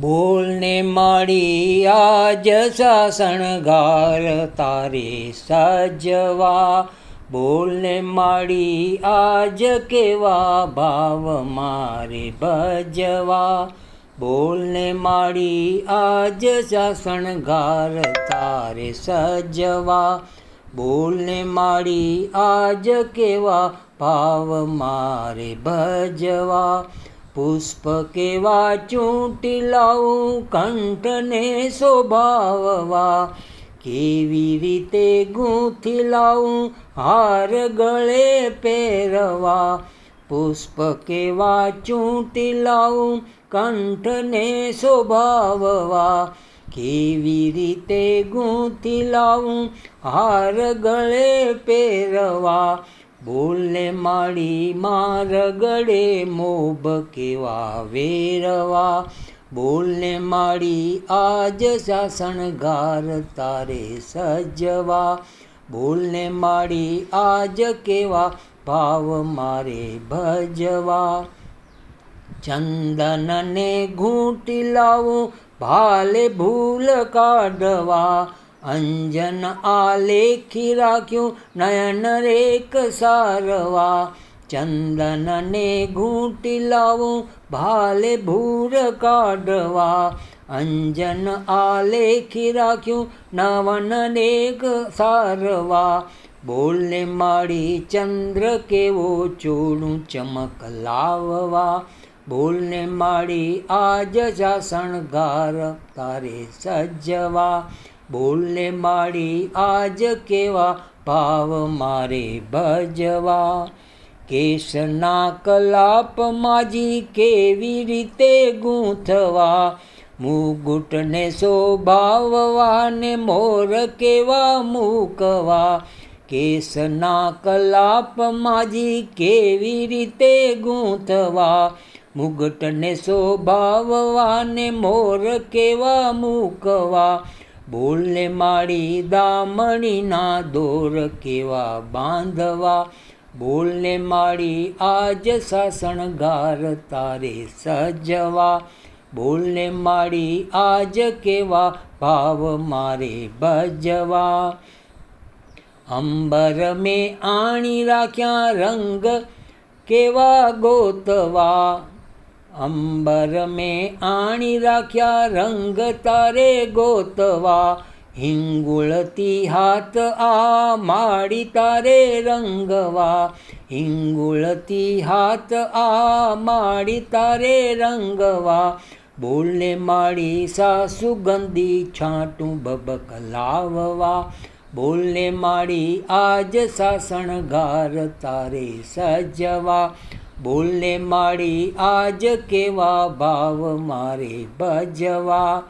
બોલને માડી આજ શણગાર તારે સજવા. બોલને માડી આજ કેવા ભાવ મારે ભજવા. બોલને માડી આજ શણગાર તારે સજવા. બોલને માડી આજ કેવા ભાવ મારે ભજવા. પુષ્પ કેવા ચૂંટી લાવું કંઠને શોભાવવા. કેવી રીતે ગૂંથી લાવું હાર ગળે પહેરવા. પુષ્પ કેવા ચૂંટી લાવું કંઠને શોભાવવા. કેવી રીતે ગૂંથી લાવું હાર ગળે પહેરવા. બોલને માડી માર ગળે મોભ કેવા વેરવા. બોલને માડી આજ સાસણ ગાર તારે સજવા. બોલને માડી આજ કેવા ભાવ મારે ભજવા. ચંદનને ઘૂંટી લાવું, ભાલે ભૂલ કાઢવા. અંજન આલેખી રાખ્યું, નયન રેક સારવા. ચંદનને ઘૂંટી લાવું, ભાલે ભૂર કાઢવા. અંજન આલેખી રાખ્યું, નવન રેક સારવા. બોલે માળી ચંદ્ર કેવો ચોડું ચમક લાવવા. બોલને માળી આજ જાસણગાર તારે સજવા. બોલને માડી આજ કેવા ભાવ મારે ભજવા? કેશના કલાપ માજી કેવી રીતે ગૂંથવા? મુગુટને શોભાવવાને મોર કેવા મૂકવા? કેશના કલાપ માજી કેવી રીતે ગૂંથવા? મુગટને શોભાવવાને મોર કેવા મૂકવા? બોલને માડી દામણીના દોર કેવા બાંધવા? બોલને માડી આજ સાસણગાર તારે સજવા? બોલને માડી આજ કેવા ભાવ મારે ભજવા? અંબર મેં આણી રાખ્યા રંગ કેવા ગોતવા? અંબર મેં આણી રાખ્યા રંગ તારે ગોતવા, હિંગુળતી હાથ આ માડી તારે રંગવા, હિંગુળતી હાથ આ માડી તારે રંગવા બોલે માડી સા સુગંધી છાંટું બબક લાવવા બોલે માડી આજ સાસણગાર તારે સજવા બોલને માડી આજ કેવા ભાવ મારે ભજવા?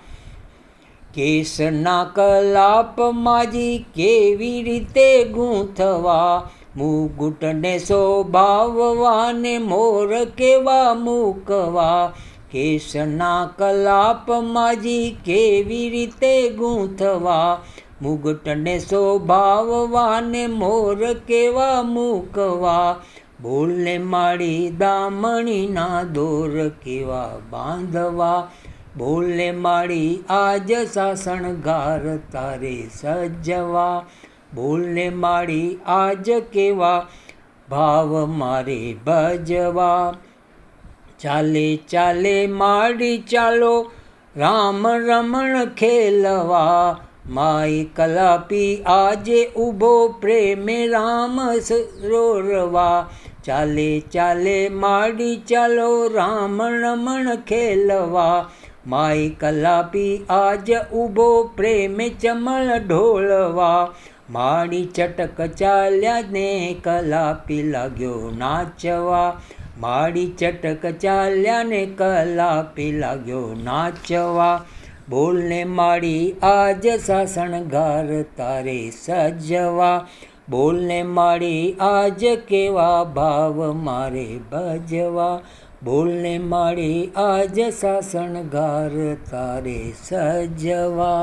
કેસના કલાપ માજી કેવી રીતે ગૂંથવા? મુગુટને શોભાવવા ને મોર કેવા મૂકવા? કેસના કલાપ માજી કેવી રીતે ગૂંથવા? મુગટને શોભાવવા ને મોર કેવા મૂકવા? બોલને માડી દામણીના દોર કેવા બાંધવા? બોલને માડી આજ સાસણગાર તારે સજવા? બોલને માડી આજ કેવા ભાવ મારે ભજવા? ચાલે ચાલે, માડી ચાલો, રામ રમણ ખેલવા માઈ કલાપી આજે ઊભો પ્રેમે રામ સરોરવા ચાલે ચાલે, માડી ચાલો રામ રમણ ખેલવા. માઈ કલાપી આજ ઊભો પ્રેમે ચમળ ઢોળવા. માડી ચટક ચાલ્યા ને કલાપી લાગ્યો નાચવા. માડી ચટક ચાલ્યા ને કલાપી લાગ્યો નાચવા. બોલને માડી આજ સાસણગાર તારે સજવા. બોલને માડી આજ કેવા ભાવ મારે ભજવા. બોલને માડી આજ સાસણગાર તારે સજવા.